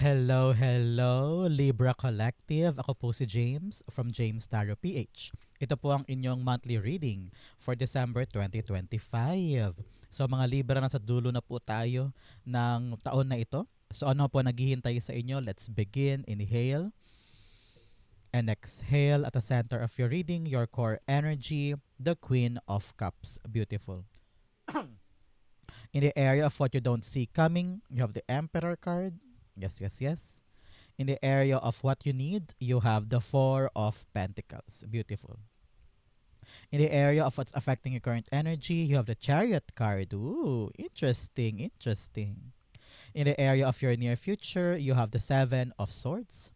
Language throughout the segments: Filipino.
Hello, hello, Libra Collective. Ako po si James from James Tarot PH. Ito po ang inyong monthly reading for December 2025. So mga Libra, nasa dulo na po tayo ng taon na ito. So ano po naghihintay sa inyo? Let's begin. Inhale and exhale at the center of your reading, your core energy, the Queen of Cups. Beautiful. In the area of what you don't see coming, you have the Emperor card. Yes, yes, yes. In the area of what you need, you have the Four of Pentacles. Beautiful. In the area of what's affecting your current energy, you have the Chariot card. Ooh, interesting, interesting. In the area of your near future, you have the Seven of Swords.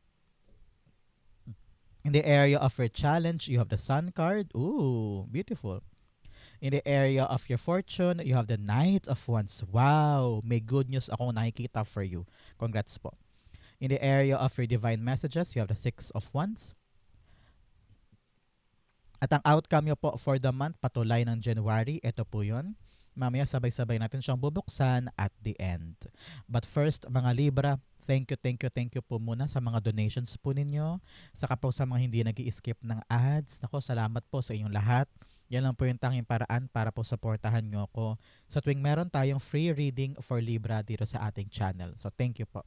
In the area of your challenge, you have the Sun card. Ooh, beautiful. In the area of your fortune, you have the Knight of Wands. Wow, may good news akong nakikita for you. Congrats po. In the area of your divine messages, you have the Six of Wands. At ang outcome nyo po for the month, patulay ng January, ito po yun. Mamaya sabay-sabay natin siyang bubuksan at the end. But first, mga Libra, thank you, thank you, thank you po muna sa mga donations po ninyo. Saka po sa mga hindi nag skip ng ads. Nako, salamat po sa inyong lahat. Yan lang po yung tanging paraan para po supportahan nyo ako sa tuwing meron tayong free reading for Libra dito sa ating channel. So, thank you po.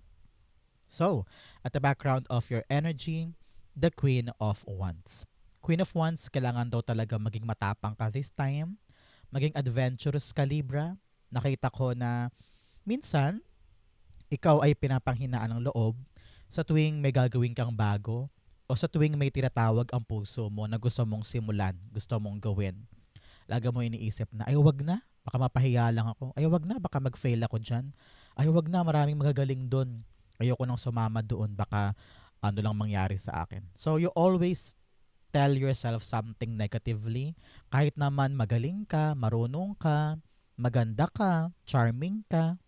So, at the background of your energy, the Queen of Wands. Queen of Wands, kailangan daw talaga maging matapang ka this time maging adventurous ka Libra. Nakita ko na minsan ikaw ay pinapanghinaan ng loob sa tuwing may gagawin kang bago o sa tuwing may tinatawag ang puso mo na gusto mong simulan, gusto mong gawin. Lagi mo iniisip na, ay wag na, baka mapahiya lang ako. Ay wag na, baka mag-fail ako dyan. Ay wag na, maraming magagaling doon. Ayoko nang sumama doon, baka ano lang mangyari sa akin. So you always tell yourself something negatively. Kahit naman magaling ka, marunong ka, maganda ka, charming ka.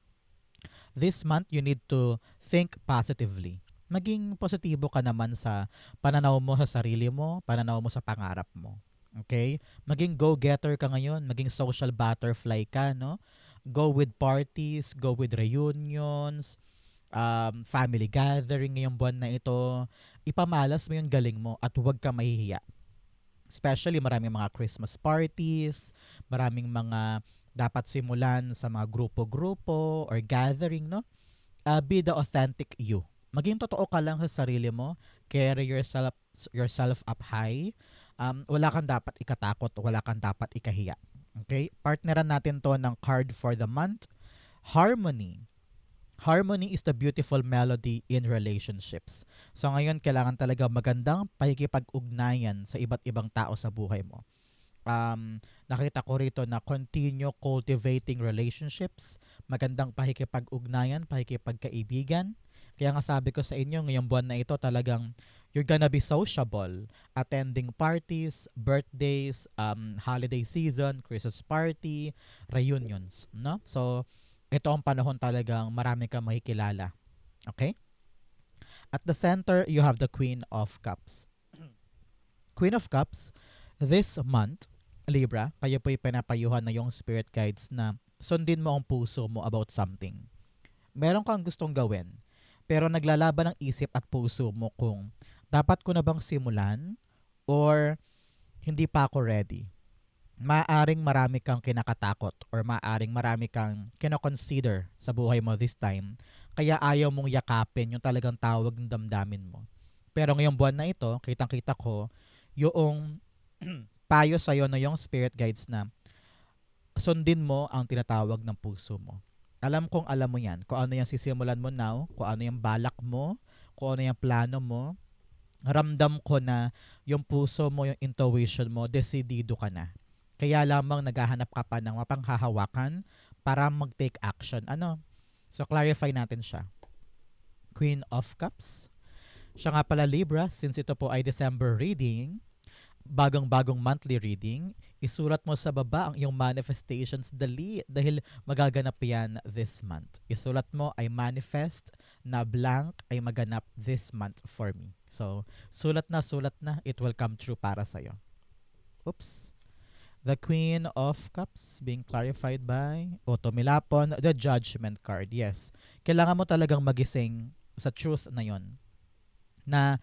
This month, you need to think positively. Maging positibo ka naman sa pananaw mo sa sarili mo, pananaw mo sa pangarap mo. Okay? Maging go-getter ka ngayon, maging social butterfly ka, no? Go with parties, go with reunions, um, family gathering ngayong buwan na ito, ipamalas mo yung galing mo at huwag ka mahihiya. Especially maraming mga Christmas parties, maraming mga dapat simulan sa mga grupo-grupo or gathering, no? Uh, be the authentic you. Maging totoo ka lang sa sarili mo. Carry yourself yourself up high. Um, wala kang dapat ikatakot, wala kang dapat ikahiya. Okay? Partneran natin to ng card for the month. Harmony. Harmony is the beautiful melody in relationships. So ngayon, kailangan talaga magandang pakikipag-ugnayan sa iba't ibang tao sa buhay mo. Um, nakita ko rito na continue cultivating relationships, magandang pakikipag-ugnayan, pakikipagkaibigan. Kaya nga sabi ko sa inyo, ngayong buwan na ito talagang you're gonna be sociable, attending parties, birthdays, um, holiday season, Christmas party, reunions, no? So, ito ang panahon talagang marami kang makikilala. Okay? At the center, you have the Queen of Cups. Queen of Cups, this month, Libra, kayo po'y pinapayuhan na yung spirit guides na sundin mo ang puso mo about something. Meron kang gustong gawin, pero naglalaban ng isip at puso mo kung dapat ko na bang simulan or hindi pa ako ready maaring marami kang kinakatakot or maaring marami kang kinoconsider sa buhay mo this time. Kaya ayaw mong yakapin yung talagang tawag ng damdamin mo. Pero ngayong buwan na ito, kitang-kita ko yung payo sa'yo na yung spirit guides na sundin mo ang tinatawag ng puso mo. Alam kong alam mo yan, kung ano yung sisimulan mo now, kung ano yung balak mo, kung ano yung plano mo, ramdam ko na yung puso mo, yung intuition mo, desidido ka na kaya lamang naghahanap ka pa ng mapanghahawakan para mag-take action. Ano? So, clarify natin siya. Queen of Cups. Siya nga pala Libra, since ito po ay December reading, bagong-bagong monthly reading, isulat mo sa baba ang iyong manifestations dali dahil magaganap yan this month. Isulat mo ay manifest na blank ay maganap this month for me. So, sulat na, sulat na, it will come true para sa'yo. Oops. The Queen of Cups being clarified by Milapon. The Judgment card, yes. Kailangan mo talagang magising sa truth na yon na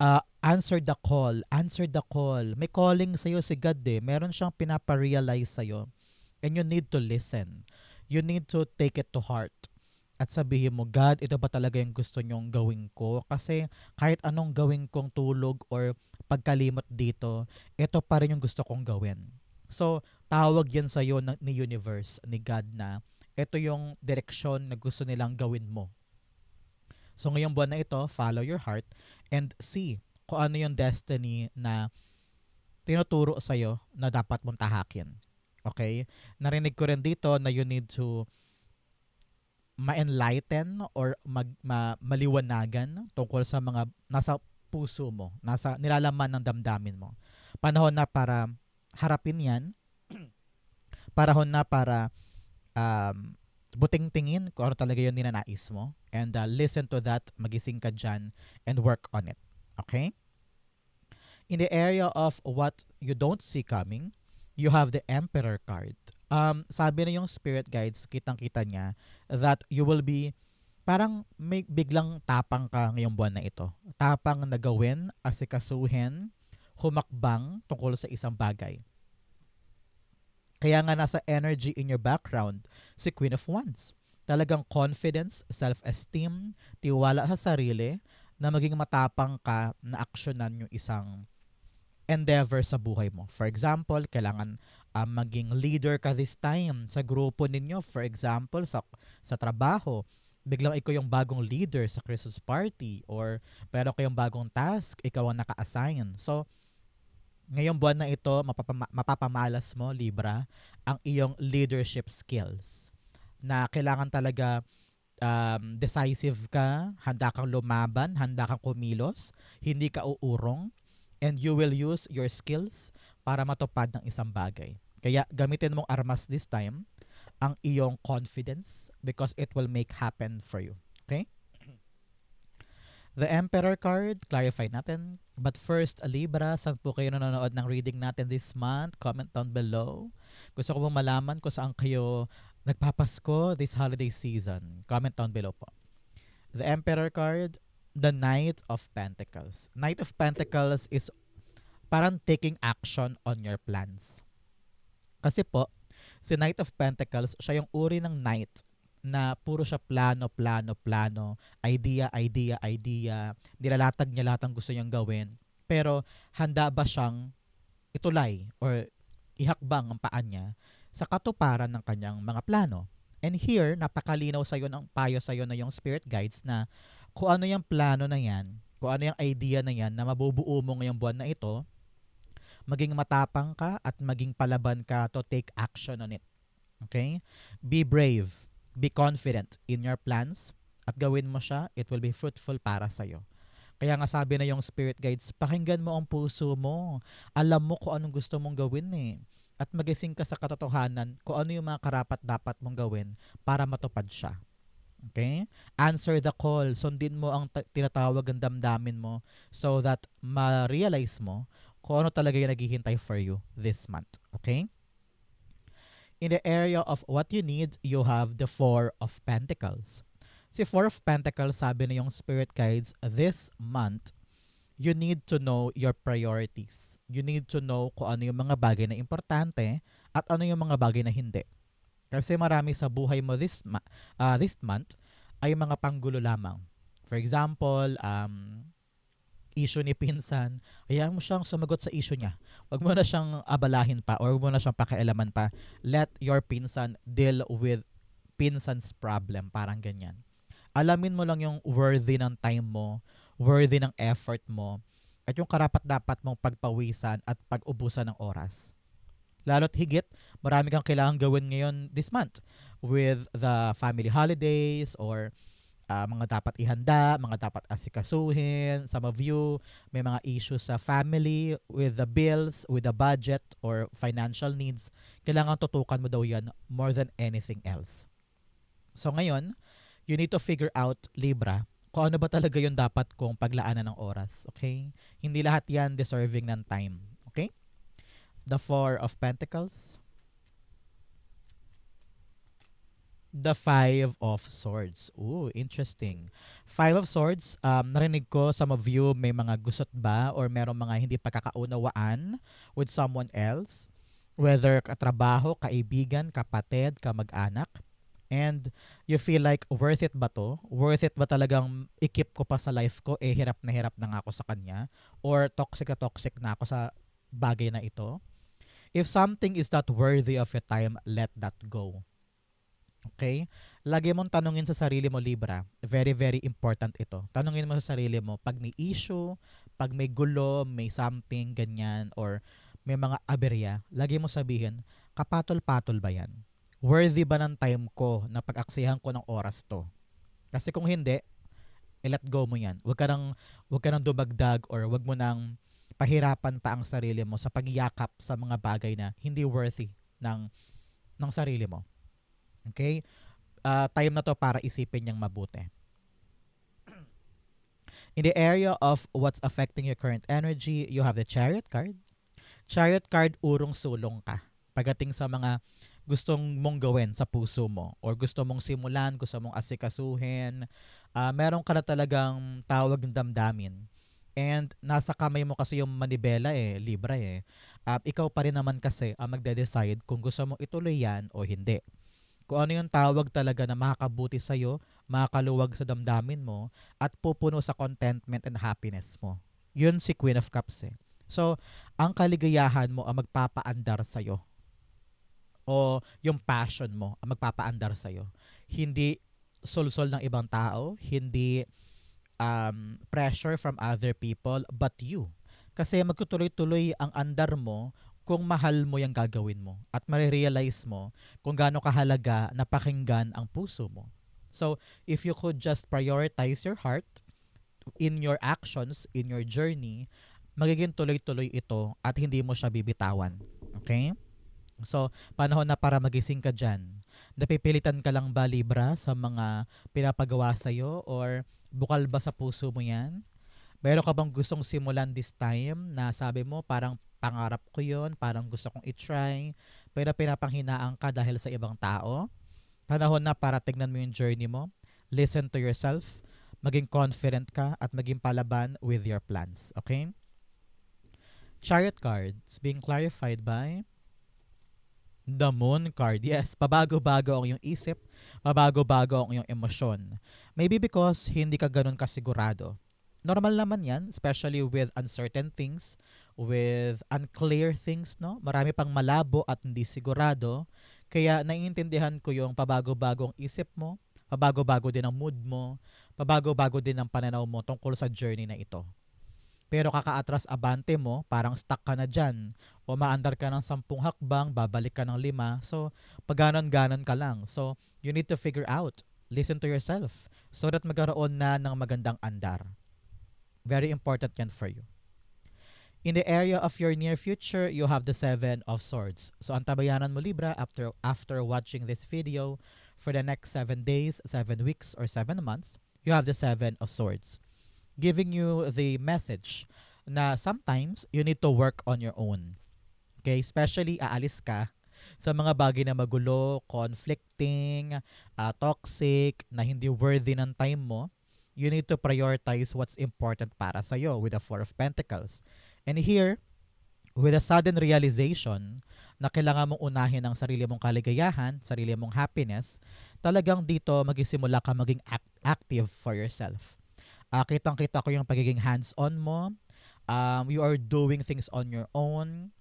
uh, answer the call, answer the call. May calling sa'yo si God eh. Meron siyang pinaparealize sa'yo. And you need to listen. You need to take it to heart. At sabihin mo, God, ito ba talaga yung gusto nyong gawin ko? Kasi kahit anong gawin kong tulog or pagkalimot dito, ito pa rin yung gusto kong gawin. So, tawag yan sa'yo ni universe, ni God na ito yung direksyon na gusto nilang gawin mo. So ngayong buwan na ito, follow your heart and see kung ano yung destiny na tinuturo sa'yo na dapat mong tahakin. Okay? Narinig ko rin dito na you need to ma-enlighten or mag, ma, maliwanagan tungkol sa mga nasa puso mo, nasa nilalaman ng damdamin mo. Panahon na para harapin yan. Panahon na para um, buting tingin kung ano talaga yung ninanais mo and uh, listen to that, magising ka dyan and work on it. Okay? In the area of what you don't see coming, you have the Emperor card. Um, sabi na yung spirit guides, kitang-kita niya that you will be parang may biglang tapang ka ngayong buwan na ito. Tapang na gawin, asikasuhin, humakbang tungkol sa isang bagay. Kaya nga nasa energy in your background si Queen of Wands. Talagang confidence, self-esteem, tiwala sa sarili na maging matapang ka na aksyonan yung isang endeavor sa buhay mo. For example, kailangan uh, maging leader ka this time sa grupo ninyo. For example, sa, sa trabaho, biglang ikaw yung bagong leader sa Christmas party or pero kayong bagong task, ikaw ang naka-assign. So, ngayong buwan na ito, mapapama- mapapamalas mo, Libra, ang iyong leadership skills na kailangan talaga um, decisive ka, handa kang lumaban, handa kang kumilos, hindi ka uurong, and you will use your skills para matupad ng isang bagay. Kaya gamitin mong armas this time ang iyong confidence because it will make happen for you. Okay? The Emperor card, clarify natin. But first, Libra, saan po kayo nanonood ng reading natin this month? Comment down below. Gusto ko pong malaman kung saan kayo nagpapasko this holiday season. Comment down below po. The Emperor card, the Knight of Pentacles. Knight of Pentacles is parang taking action on your plans. Kasi po, si Knight of Pentacles, siya yung uri ng knight na puro siya plano, plano, plano, idea, idea, idea, nilalatag niya lahat ng gusto niyang gawin. Pero handa ba siyang itulay or ihakbang ang paan niya sa katuparan ng kanyang mga plano? And here, napakalinaw sa iyo ng payo sa iyo na yung spirit guides na kung ano yung plano na yan, kung ano yung idea na yan na mabubuo mo ngayong buwan na ito, maging matapang ka at maging palaban ka to take action on it. Okay? Be brave. Be confident in your plans at gawin mo siya, it will be fruitful para sa iyo. Kaya nga sabi na yung spirit guides, pakinggan mo ang puso mo. Alam mo kung anong gusto mong gawin eh. At magising ka sa katotohanan kung ano yung mga karapat dapat mong gawin para matupad siya. Okay? Answer the call. Sundin mo ang tinatawag ang damdamin mo so that ma-realize mo kung ano talaga yung naghihintay for you this month. Okay? In the area of what you need, you have the Four of Pentacles. Si Four of Pentacles, sabi na yung Spirit Guides, this month, you need to know your priorities. You need to know kung ano yung mga bagay na importante at ano yung mga bagay na hindi. Kasi marami sa buhay mo this, ma- uh, this month ay mga panggulo lamang. For example, um, issue ni pinsan, hayaan mo siyang sumagot sa issue niya. Huwag mo na siyang abalahin pa or huwag mo na siyang pakialaman pa. Let your pinsan deal with pinsan's problem. Parang ganyan. Alamin mo lang yung worthy ng time mo, worthy ng effort mo, at yung karapat dapat mong pagpawisan at pag-ubusan ng oras. Lalo't higit, marami kang kailangan gawin ngayon this month with the family holidays or uh, mga dapat ihanda, mga dapat asikasuhin. Some of you may mga issues sa family with the bills, with the budget or financial needs. Kailangan tutukan mo daw yan more than anything else. So ngayon, you need to figure out, Libra, kung ano ba talaga yung dapat kong paglaanan ng oras. Okay? Hindi lahat yan deserving ng time. Okay? the Four of Pentacles, The Five of Swords. Ooh, interesting. Five of Swords, um, narinig ko some of you may mga gusot ba or merong mga hindi pagkakaunawaan with someone else. Whether katrabaho, kaibigan, kapatid, kamag-anak. And you feel like, worth it ba to? Worth it ba talagang ikip ko pa sa life ko? Eh, hirap na hirap na nga ako sa kanya. Or toxic na toxic na ako sa bagay na ito. If something is not worthy of your time, let that go. Okay? Lagi mong tanungin sa sarili mo, Libra. Very, very important ito. Tanungin mo sa sarili mo, pag may issue, pag may gulo, may something, ganyan, or may mga aberya, lagi mo sabihin, kapatol-patol ba yan? Worthy ba ng time ko na pag-aksihan ko ng oras to? Kasi kung hindi, i-let go mo yan. Huwag ka nang, huwag ka nang dumagdag or huwag mo nang pahirapan pa ang sarili mo sa pagyakap sa mga bagay na hindi worthy ng, ng sarili mo. Okay? Uh, time na to para isipin niyang mabuti. In the area of what's affecting your current energy, you have the chariot card. Chariot card, urong sulong ka. Pagating sa mga gustong mong gawin sa puso mo or gusto mong simulan, gusto mong asikasuhin, uh, meron ka na talagang tawag ng damdamin. And nasa kamay mo kasi yung manibela eh, Libra eh. Uh, ikaw pa rin naman kasi ang magde-decide kung gusto mo ituloy yan o hindi. Kung ano yung tawag talaga na makakabuti sa'yo, makakaluwag sa damdamin mo, at pupuno sa contentment and happiness mo. Yun si Queen of Cups eh. So, ang kaligayahan mo ang magpapaandar sa'yo o yung passion mo ang magpapaandar sa iyo. Hindi sulsol ng ibang tao, hindi um, pressure from other people, but you. Kasi magtutuloy-tuloy ang andar mo kung mahal mo yung gagawin mo at marirealize mo kung gaano kahalaga na pakinggan ang puso mo. So, if you could just prioritize your heart in your actions, in your journey, magiging tuloy-tuloy ito at hindi mo siya bibitawan. Okay? So, panahon na para magising ka dyan. Napipilitan ka lang ba Libra sa mga pinapagawa sa'yo or bukal ba sa puso mo yan? Meron ka bang gustong simulan this time na sabi mo parang pangarap ko yon parang gusto kong i-try, pero pinapanghinaan ka dahil sa ibang tao? Panahon na para tignan mo yung journey mo. Listen to yourself. Maging confident ka at maging palaban with your plans. Okay? Chariot cards being clarified by The Moon card. Yes, pabago-bago ang iyong isip, pabago-bago ang iyong emosyon. Maybe because hindi ka ganun kasigurado. Normal naman yan, especially with uncertain things, with unclear things, no? Marami pang malabo at hindi sigurado. Kaya naiintindihan ko yung pabago-bago ang isip mo, pabago-bago din ang mood mo, pabago-bago din ang pananaw mo tungkol sa journey na ito. Pero kakaatras abante mo, parang stuck ka na dyan. O maandar ka ng sampung hakbang, babalik ka ng lima. So, paganon-ganon ka lang. So, you need to figure out. Listen to yourself. So that magkaroon na ng magandang andar. Very important yan for you. In the area of your near future, you have the Seven of Swords. So, antabayanan mo Libra after, after watching this video for the next seven days, seven weeks, or seven months, you have the Seven of Swords giving you the message na sometimes you need to work on your own. Okay? Especially aalis ka sa mga bagay na magulo, conflicting, uh, toxic, na hindi worthy ng time mo, you need to prioritize what's important para sa iyo with the Four of Pentacles. And here, with a sudden realization na kailangan mong unahin ang sarili mong kaligayahan, sarili mong happiness, talagang dito magisimula ka maging act- active for yourself. Uh, kitang-kita ko yung pagiging hands-on mo. Um, you are doing things on your own.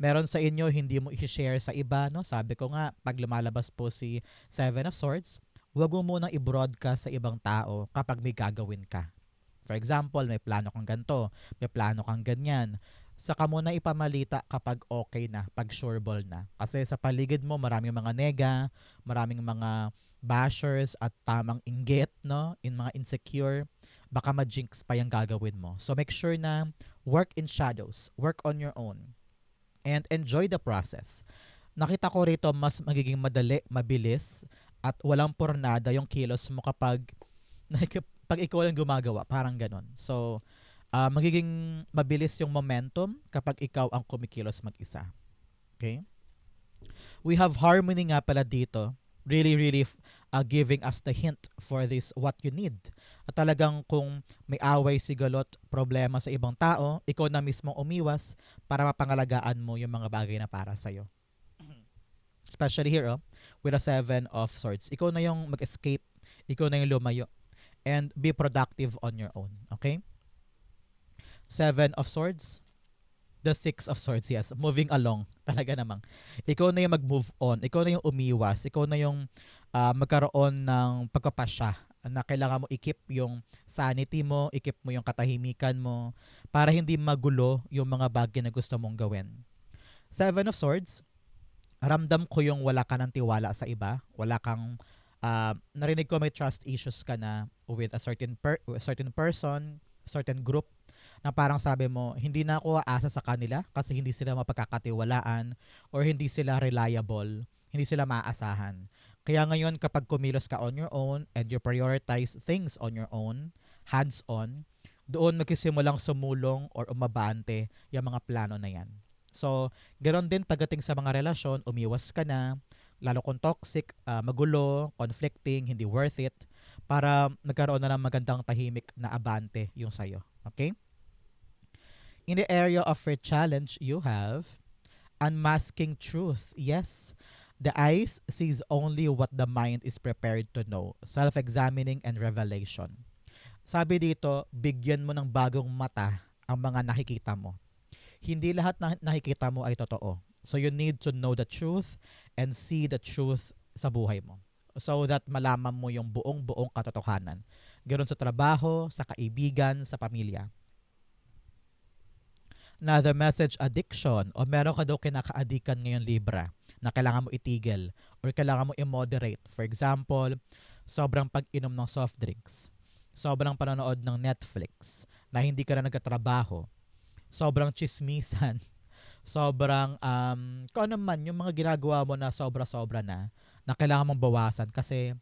Meron sa inyo, hindi mo i-share sa iba. No? Sabi ko nga, pag lumalabas po si Seven of Swords, huwag mo munang i-broadcast sa ibang tao kapag may gagawin ka. For example, may plano kang ganto, may plano kang ganyan. Saka mo na ipamalita kapag okay na, pag sure ball na. Kasi sa paligid mo, maraming mga nega, maraming mga bashers at tamang inggit, no? In mga insecure baka ma-jinx pa yung gagawin mo. So make sure na work in shadows, work on your own, and enjoy the process. Nakita ko rito mas magiging madali, mabilis, at walang pornada yung kilos mo kapag pag ikaw lang gumagawa, parang ganon. So, uh, magiging mabilis yung momentum kapag ikaw ang kumikilos mag-isa. Okay? We have harmony nga pala dito really, really uh, giving us the hint for this what you need. At talagang kung may away, sigalot, problema sa ibang tao, ikaw na mismo umiwas para mapangalagaan mo yung mga bagay na para sa'yo. Especially here, oh, with a seven of swords. Ikaw na yung mag-escape, ikaw na yung lumayo, and be productive on your own. Okay? Seven of swords, the six of swords, yes. Moving along, talaga namang. Ikaw na yung mag-move on, ikaw na yung umiwas, ikaw na yung ah, magkaroon ng pagkapasya na kailangan mo i-keep yung sanity mo, i-keep mo yung katahimikan mo para hindi magulo yung mga bagay na gusto mong gawin. Seven of Swords, ramdam ko yung wala ka ng tiwala sa iba, wala kang ah, narinig ko may trust issues ka na with a certain per, a certain person, certain group na parang sabi mo, hindi na ako aasa sa kanila kasi hindi sila mapagkakatiwalaan or hindi sila reliable, hindi sila maaasahan. Kaya ngayon kapag kumilos ka on your own and you prioritize things on your own, hands-on, doon magkisimulang sumulong or umabante yung mga plano na yan. So, ganoon din pagdating sa mga relasyon, umiwas ka na, lalo kung toxic, ah, magulo, conflicting, hindi worth it, para magkaroon na ng magandang tahimik na abante yung sayo. Okay? In the area of your challenge, you have unmasking truth. Yes, the eyes sees only what the mind is prepared to know. Self-examining and revelation. Sabi dito, bigyan mo ng bagong mata ang mga nakikita mo. Hindi lahat na nakikita mo ay totoo. So you need to know the truth and see the truth sa buhay mo. So that malaman mo yung buong-buong katotohanan. Ganon sa trabaho, sa kaibigan, sa pamilya. Another message, addiction. O meron ka daw kinaka-addikan ngayon Libra na kailangan mo itigil or kailangan mo i-moderate. For example, sobrang pag-inom ng soft drinks. Sobrang panonood ng Netflix na hindi ka na nagkatrabaho. Sobrang chismisan. Sobrang, um, kung ano man, yung mga ginagawa mo na sobra-sobra na, na kailangan mong bawasan kasi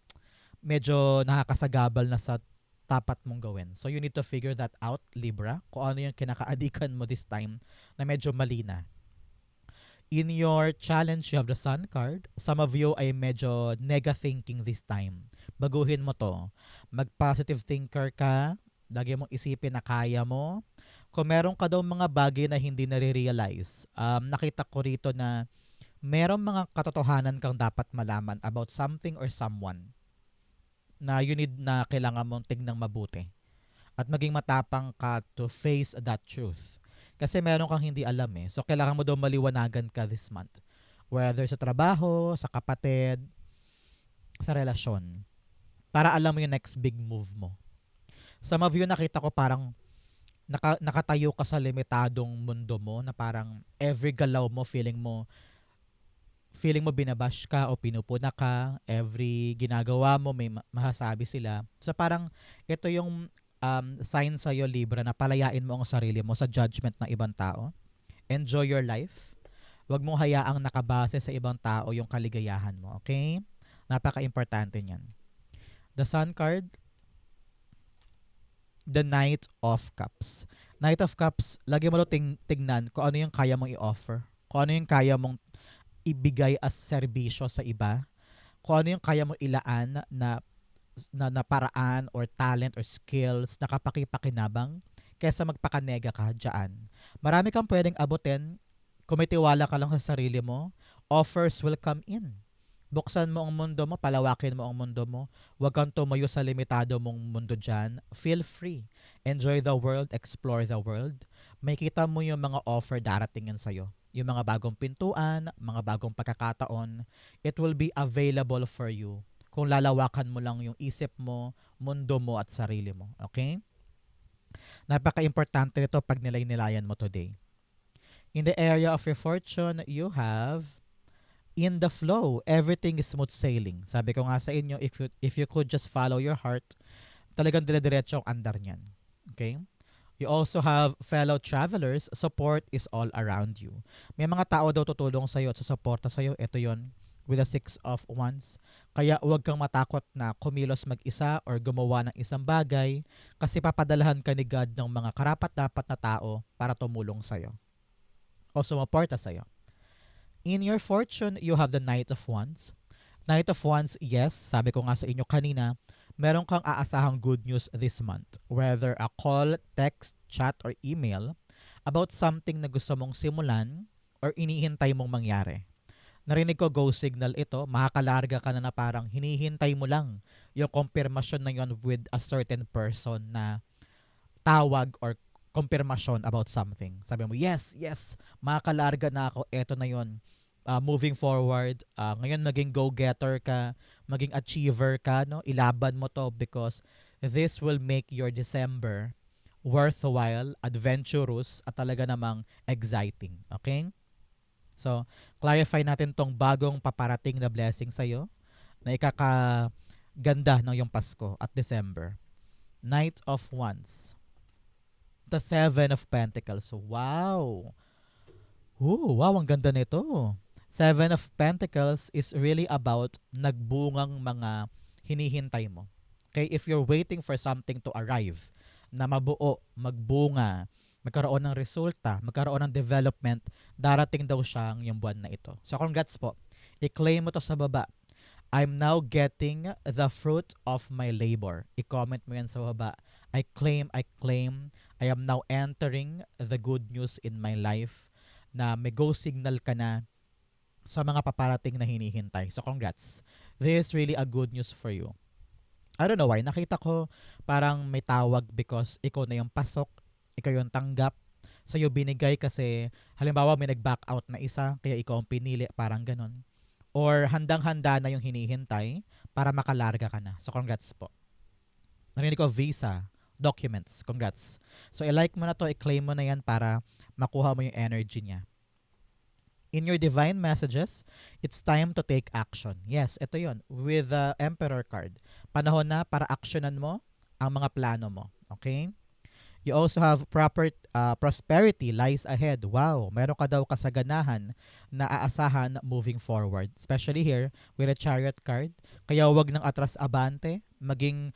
medyo nakakasagabal na sa dapat mong gawin. So you need to figure that out, Libra, kung ano yung kinaka-adikan mo this time na medyo mali na. In your challenge, you have the Sun card. Some of you ay medyo nega thinking this time. Baguhin mo to. Mag-positive thinker ka. Lagi mong isipin na kaya mo. Kung meron ka daw mga bagay na hindi nare-realize, um, nakita ko rito na merong mga katotohanan kang dapat malaman about something or someone na you need na kailangan mong tingnan mabuti. At maging matapang ka to face that truth. Kasi meron kang hindi alam eh. So, kailangan mo daw maliwanagan ka this month. Whether sa trabaho, sa kapatid, sa relasyon. Para alam mo yung next big move mo. Some of you nakita ko parang naka, nakatayo ka sa limitadong mundo mo na parang every galaw mo feeling mo feeling mo binabash ka o pinupuna ka, every ginagawa mo may ma- masasabi sila. So parang ito yung um, sign sa iyo Libra na palayain mo ang sarili mo sa judgment ng ibang tao. Enjoy your life. Huwag mong hayaang nakabase sa ibang tao yung kaligayahan mo, okay? Napaka-importante niyan. The Sun card, the Knight of Cups. Knight of Cups, lagi mo ting- tignan kung ano yung kaya mong i-offer. Kung ano yung kaya mong ibigay as serbisyo sa iba. Kung ano yung kaya mong ilaan na na, na paraan or talent or skills na kapakipakinabang kaysa magpakanega ka dyan. Marami kang pwedeng abutin kung may tiwala ka lang sa sarili mo, offers will come in. Buksan mo ang mundo mo, palawakin mo ang mundo mo. Huwag kang tumayo sa limitado mong mundo dyan. Feel free. Enjoy the world, explore the world. May kita mo yung mga offer daratingin sa'yo. Yung mga bagong pintuan, mga bagong pagkakataon. It will be available for you kung lalawakan mo lang yung isip mo, mundo mo at sarili mo. Okay? Napaka-importante nito pag nilay-nilayan mo today. In the area of your fortune, you have in the flow. Everything is smooth sailing. Sabi ko nga sa inyo, if you, if you could just follow your heart, talagang dire-diretso ang andar niyan. Okay? You also have fellow travelers. Support is all around you. May mga tao daw tutulong sa'yo at susuporta sa'yo. Ito yon with the six of wands. Kaya huwag kang matakot na kumilos mag-isa or gumawa ng isang bagay kasi papadalahan ka ni God ng mga karapat-dapat na tao para tumulong sa'yo o sumuporta sa'yo. In your fortune, you have the Knight of Wands. Knight of Wands, yes, sabi ko nga sa inyo kanina, meron kang aasahang good news this month. Whether a call, text, chat, or email about something na gusto mong simulan or inihintay mong mangyari. Narinig ko go signal ito, makakalarga ka na na parang hinihintay mo lang yung confirmation na yon with a certain person na tawag or confirmation about something. Sabi mo, yes, yes, makakalarga na ako, eto na yon uh, moving forward, uh, ngayon maging go-getter ka, maging achiever ka, no? Ilaban mo to because this will make your December worthwhile, adventurous, at talaga namang exciting. Okay? So, clarify natin tong bagong paparating na blessing sa'yo na ikakaganda ng yung Pasko at December. Knight of Wands. The Seven of Pentacles. Wow! Ooh, wow, ang ganda nito. Seven of Pentacles is really about nagbungang mga hinihintay mo. Okay, if you're waiting for something to arrive, na mabuo, magbunga, magkaroon ng resulta, magkaroon ng development, darating daw siyang yung buwan na ito. So congrats po. I-claim mo to sa baba. I'm now getting the fruit of my labor. I-comment mo yan sa baba. I claim, I claim, I am now entering the good news in my life na may go signal ka na sa mga paparating na hinihintay. So congrats. This is really a good news for you. I don't know why. Nakita ko parang may tawag because ikaw na yung pasok ikaw yung tanggap sa'yo binigay kasi halimbawa may nag-back out na isa kaya ikaw ang pinili parang ganun or handang-handa na yung hinihintay para makalarga ka na so congrats po narinig ko visa documents congrats so i-like mo na to i-claim mo na yan para makuha mo yung energy niya in your divine messages, it's time to take action. Yes, ito yon with the Emperor card. Panahon na para actionan mo ang mga plano mo. Okay? You also have proper uh, prosperity lies ahead. Wow, meron ka daw kasaganahan na aasahan moving forward. Especially here with a chariot card. Kaya wag nang atras abante, maging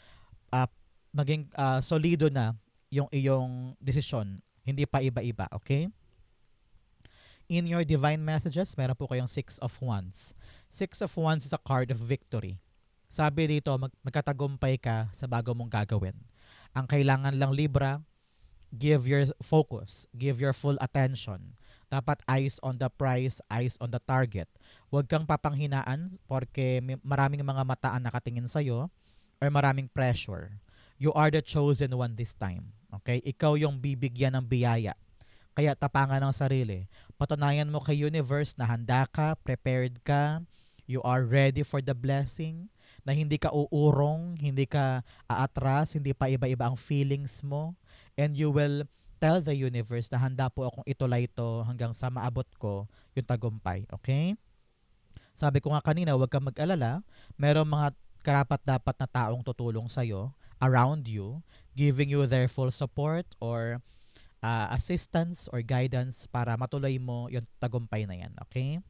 uh, maging uh, solido na yung iyong desisyon. Hindi pa iba-iba, okay? In your divine messages, meron po kayong Six of Wands. Six of Wands is a card of victory. Sabi dito, mag- magkatagumpay ka sa bago mong gagawin. Ang kailangan lang Libra, give your focus, give your full attention. Dapat eyes on the prize, eyes on the target. Huwag kang papanghinaan porque maraming mga mata ang nakatingin sa'yo or maraming pressure. You are the chosen one this time. Okay? Ikaw yung bibigyan ng biyaya. Kaya tapangan ng sarili. Patunayan mo kay universe na handa ka, prepared ka, you are ready for the blessing, na hindi ka uurong, hindi ka aatras, hindi pa iba-iba ang feelings mo, and you will tell the universe na handa po akong itulay ito hanggang sa maabot ko yung tagumpay. Okay? Sabi ko nga kanina, huwag kang mag-alala. Merong mga karapat dapat na taong tutulong sa'yo around you, giving you their full support or uh, assistance or guidance para matuloy mo yung tagumpay na yan. Okay?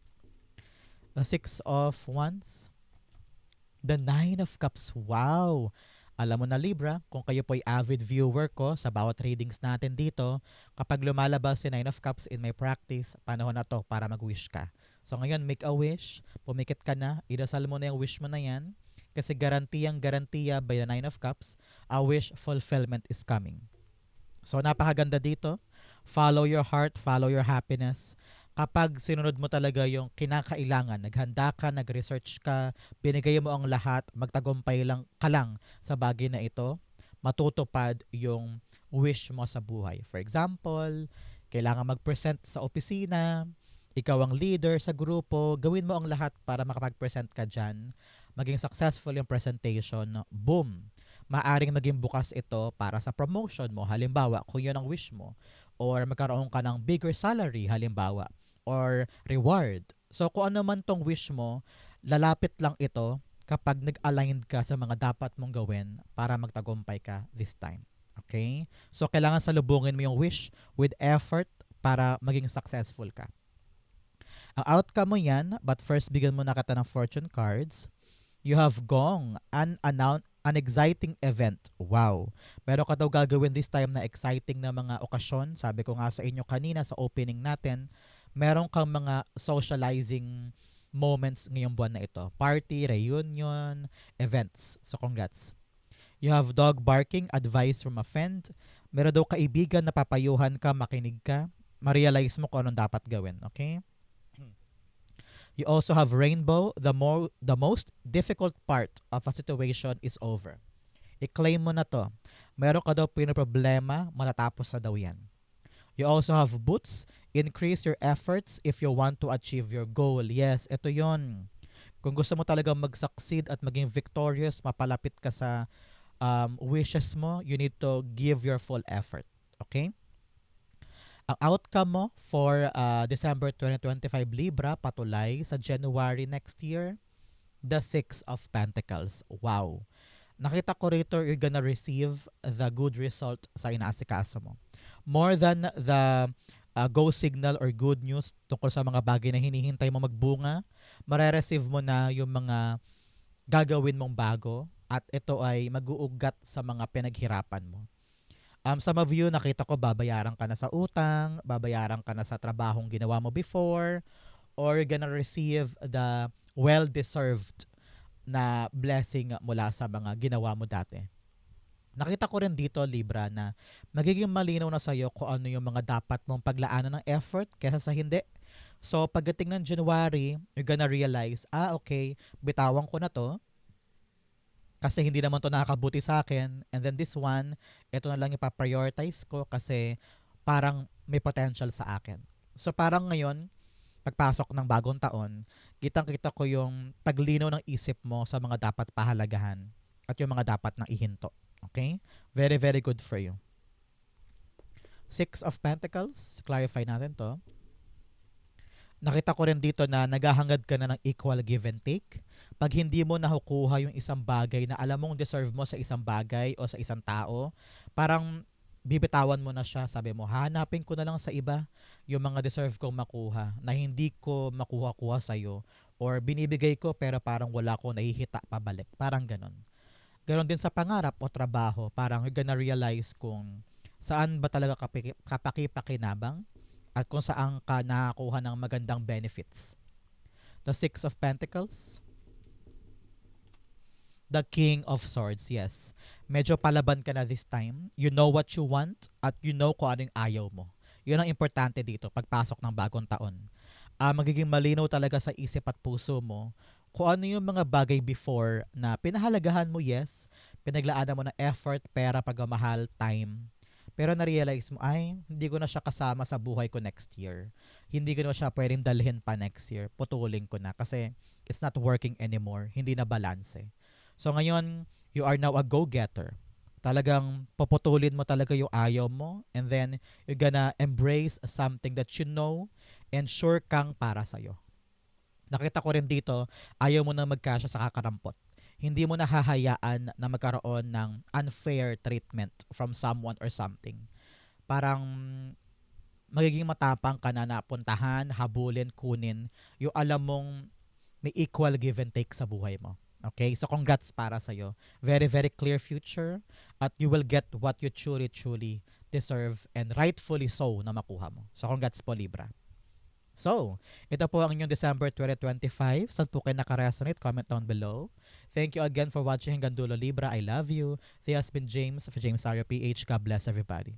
The Six of Wands. The Nine of Cups. Wow! Alam mo na Libra, kung kayo po ay avid viewer ko sa bawat readings natin dito, kapag lumalabas si Nine of Cups in my practice, panahon na to para mag-wish ka. So ngayon, make a wish, pumikit ka na, idasal mo na yung wish mo na yan, kasi garantiyang garantiya by the Nine of Cups, a wish fulfillment is coming. So napakaganda dito. Follow your heart, follow your happiness kapag sinunod mo talaga yung kinakailangan, naghanda ka, nag-research ka, binigay mo ang lahat, magtagumpay lang ka lang sa bagay na ito, matutupad yung wish mo sa buhay. For example, kailangan mag-present sa opisina, ikaw ang leader sa grupo, gawin mo ang lahat para makapag-present ka dyan, maging successful yung presentation, boom! Maaring maging bukas ito para sa promotion mo, halimbawa, kung yun ang wish mo, or magkaroon ka ng bigger salary, halimbawa, or reward. So kung ano man tong wish mo, lalapit lang ito kapag nag-aligned ka sa mga dapat mong gawin para magtagumpay ka this time. Okay? So kailangan salubungin mo yung wish with effort para maging successful ka. Ang outcome mo yan, but first bigyan mo na kita ng fortune cards. You have gong, an, announce, an exciting event. Wow. Meron ka daw gagawin this time na exciting na mga okasyon. Sabi ko nga sa inyo kanina sa opening natin, meron kang mga socializing moments ngayong buwan na ito. Party, reunion, events. So congrats. You have dog barking, advice from a friend. Meron daw kaibigan na papayuhan ka, makinig ka. Ma-realize mo kung anong dapat gawin. Okay? You also have rainbow. The more the most difficult part of a situation is over. I-claim mo na to. Meron ka daw problema, matatapos na daw yan. You also have boots. Increase your efforts if you want to achieve your goal. Yes, ito yon. Kung gusto mo talagang mag-succeed at maging victorious, mapalapit ka sa um, wishes mo, you need to give your full effort. Okay? Ang outcome mo for uh, December 2025 Libra, patulay sa January next year, the Six of Pentacles. Wow. Nakita ko rito, you're gonna receive the good result sa inaasikaso mo. More than the uh, go signal or good news tungkol sa mga bagay na hinihintay mo magbunga, marereceive mo na yung mga gagawin mong bago at ito ay mag-uugat sa mga pinaghirapan mo. Um, some of you, nakita ko, babayaran ka na sa utang, babayaran ka na sa trabahong ginawa mo before, or you're gonna receive the well-deserved na blessing mula sa mga ginawa mo dati. Nakita ko rin dito, Libra, na magiging malinaw na sa'yo kung ano yung mga dapat mong paglaanan ng effort kesa sa hindi. So, pagdating ng January, you're gonna realize, ah, okay, bitawan ko na to kasi hindi naman to nakakabuti sa akin. And then this one, ito na lang ipaprioritize ko kasi parang may potential sa akin. So parang ngayon, pagpasok ng bagong taon, kitang-kita ko yung paglinaw ng isip mo sa mga dapat pahalagahan at yung mga dapat na ihinto. Okay? Very, very good for you. Six of Pentacles, clarify natin to. Nakita ko rin dito na naghahangad ka na ng equal give and take. Pag hindi mo nakukuha yung isang bagay na alam mong deserve mo sa isang bagay o sa isang tao, parang bibitawan mo na siya. Sabi mo, hanapin ko na lang sa iba yung mga deserve kong makuha na hindi ko makuha-kuha sa'yo or binibigay ko pero parang wala ko nahihita pabalik. Parang ganon. Ganon din sa pangarap o trabaho. Parang you're gonna realize kung saan ba talaga kapaki-pakinabang at kung saan ka nakakuha ng magandang benefits. The Six of Pentacles. The King of Swords, yes. Medyo palaban ka na this time. You know what you want at you know kung ano yung ayaw mo. Yun ang importante dito pagpasok ng bagong taon. Uh, magiging malinaw talaga sa isip at puso mo kung ano yung mga bagay before na pinahalagahan mo, yes. Pinaglaanan mo ng effort, pera, pagmamahal, time pero na-realize mo, ay, hindi ko na siya kasama sa buhay ko next year. Hindi ko na siya pwedeng dalhin pa next year. Putulin ko na kasi it's not working anymore. Hindi na balance. So ngayon, you are now a go-getter. Talagang paputulin mo talaga yung ayaw mo and then you're gonna embrace something that you know and sure kang para sa'yo. Nakita ko rin dito, ayaw mo na magkasya sa kakarampot hindi mo nahahayaan na magkaroon ng unfair treatment from someone or something. Parang magiging matapang ka na napuntahan, habulin, kunin, yung alam mong may equal give and take sa buhay mo. Okay? So congrats para sa iyo. Very very clear future at you will get what you truly truly deserve and rightfully so na makuha mo. So congrats po Libra. So, ito po ang inyong December 2025. Saan po kayo nakaresonate? Comment down below. Thank you again for watching hanggang dulo Libra. I love you. This has been James of James Ario PH. God bless everybody.